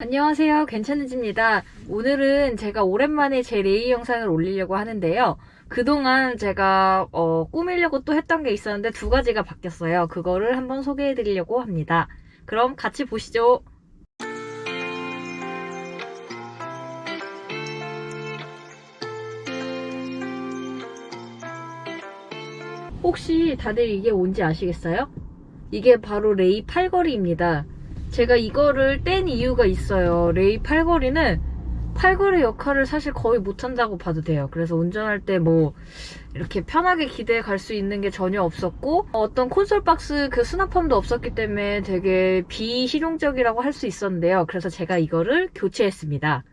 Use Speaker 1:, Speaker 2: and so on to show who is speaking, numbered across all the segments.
Speaker 1: 안녕하세요. 괜찮은지입니다. 오늘은 제가 오랜만에 제 레이 영상을 올리려고 하는데요. 그동안 제가 어, 꾸미려고 또 했던 게 있었는데 두 가지가 바뀌었어요. 그거를 한번 소개해 드리려고 합니다. 그럼 같이 보시죠. 혹시 다들 이게 뭔지 아시겠어요? 이게 바로 레이 팔걸이입니다. 제가 이거를 뗀 이유가 있어요. 레이 팔걸이는 팔걸이 역할을 사실 거의 못한다고 봐도 돼요. 그래서 운전할 때 뭐 이렇게 편하게 기대해 갈수 있는 게 전혀 없었고 어떤 콘솔 박스 그 수납함도 없었기 때문에 되게 비실용적이라고 할 수 있었는데요. 그래서 제가 이거를 교체했습니다.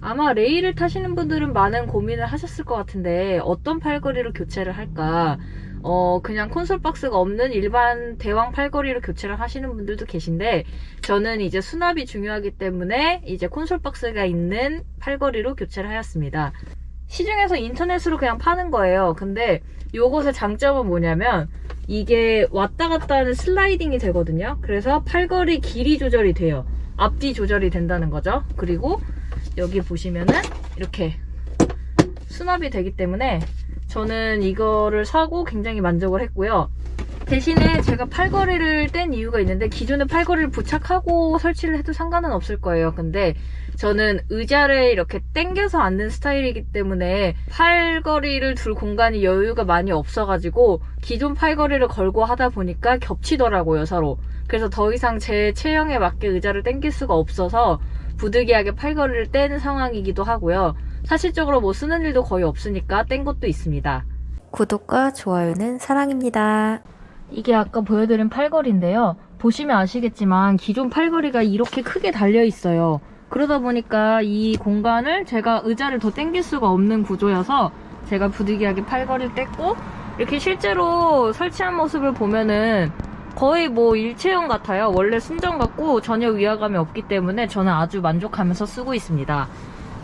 Speaker 1: 아마 레이를 타시는 분들은 많은 고민을 하셨을 것 같은데 어떤 팔걸이로 교체를 할까? 어, 그냥 콘솔 박스가 없는 일반 대왕 팔걸이로 교체를 하시는 분들도 계신데, 저는 이제 수납이 중요하기 때문에 이제 콘솔 박스가 있는 팔걸이로 교체를 하였습니다. 시중에서 인터넷으로 그냥 파는 거예요. 근데 요것의 장점은 뭐냐면, 이게 왔다 갔다 하는 슬라이딩이 되거든요. 그래서 팔걸이 길이 조절이 돼요. 앞뒤 조절이 된다는 거죠. 그리고 여기 보시면은 이렇게 수납이 되기 때문에 저는 이거를 사고 굉장히 만족을 했고요. 대신에 제가 팔걸이를 뗀 이유가 있는데 기존에 팔걸이를 부착하고 설치를 해도 상관은 없을 거예요. 근데 저는 의자를 이렇게 당겨서 앉는 스타일이기 때문에 팔걸이를 둘 공간이 여유가 많이 없어가지고 기존 팔걸이를 걸고 하다 보니까 겹치더라고요, 서로. 그래서 더 이상 제 체형에 맞게 의자를 당길 수가 없어서 부득이하게 팔걸이를 뗀 상황이기도 하고요. 사실적으로 뭐 쓰는 일도 거의 없으니까 뗀 것도 있습니다.
Speaker 2: 구독과 좋아요는 사랑입니다.
Speaker 1: 이게 아까 보여드린 팔걸이인데요. 보시면 아시겠지만 기존 팔걸이가 이렇게 크게 달려 있어요. 그러다 보니까 이 공간을 제가 의자를 더 당길 수가 없는 구조여서 제가 부득이하게 팔걸이를 뗐고 이렇게 실제로 설치한 모습을 보면은 거의 뭐 일체형 같아요. 원래 순정 같고 전혀 위화감이 없기 때문에 저는 아주 만족하면서 쓰고 있습니다.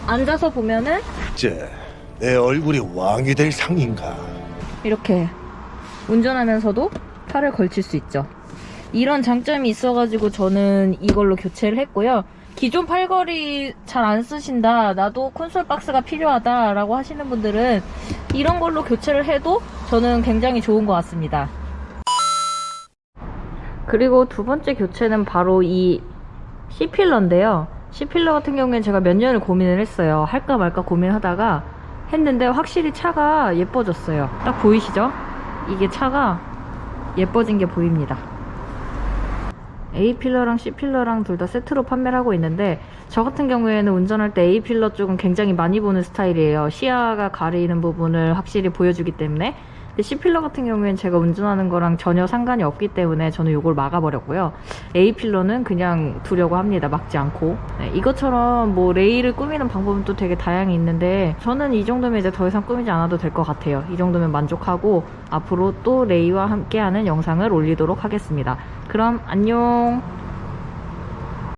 Speaker 1: 앉아서 보면은
Speaker 3: 쟤, 내 얼굴이 왕이 될 상인가?
Speaker 1: 이렇게 운전하면서도 팔을 걸칠 수 있죠. 이런 장점이 있어가지고 저는 이걸로 교체를 했고요. 기존 팔걸이 잘 안 쓰신다, 나도 콘솔 박스가 필요하다라고 하시는 분들은 이런 걸로 교체를 해도 저는 굉장히 좋은 것 같습니다. 그리고 두 번째 교체는 바로 이 C필러인데요. C필러 같은 경우에는 제가 몇 년을 고민을 했어요. 할까 말까 고민하다가 했는데 확실히 차가 예뻐졌어요. 딱 보이시죠? 이게 차가 예뻐진 게 보입니다. A필러랑 C필러랑 둘 다 세트로 판매를 하고 있는데 저 같은 경우에는 운전할 때 A필러 쪽은 굉장히 많이 보는 스타일이에요. 시야가 가리는 부분을 확실히 보여주기 때문에 C필러 같은 경우에는 제가 운전하는 거랑 전혀 상관이 없기 때문에 저는 이걸 막아버렸고요. A필러는 그냥 두려고 합니다. 막지 않고. 네, 이것처럼 뭐 레일을 꾸미는 방법은 또 되게 다양히 있는데 저는 이 정도면 이제 더 이상 꾸미지 않아도 될 것 같아요. 이 정도면 만족하고 앞으로 또 레이와 함께하는 영상을 올리도록 하겠습니다. 그럼 안녕!